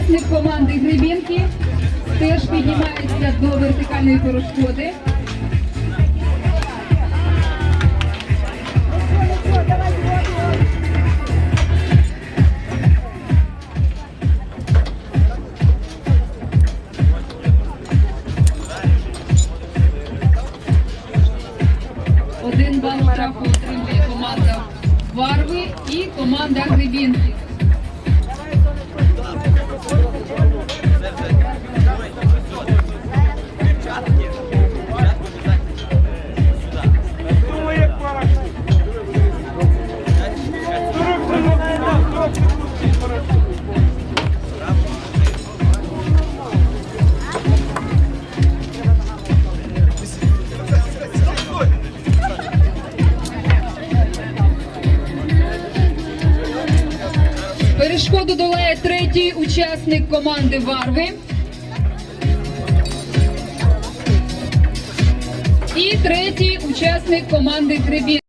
учасник команди Гребінки теж піднімається до вертикальної перешкоди. Один бал штрафу отримує команда Варви і команда Гребінки. Перешкоду долає третій учасник команди Варви. І третій учасник команди Гребінки.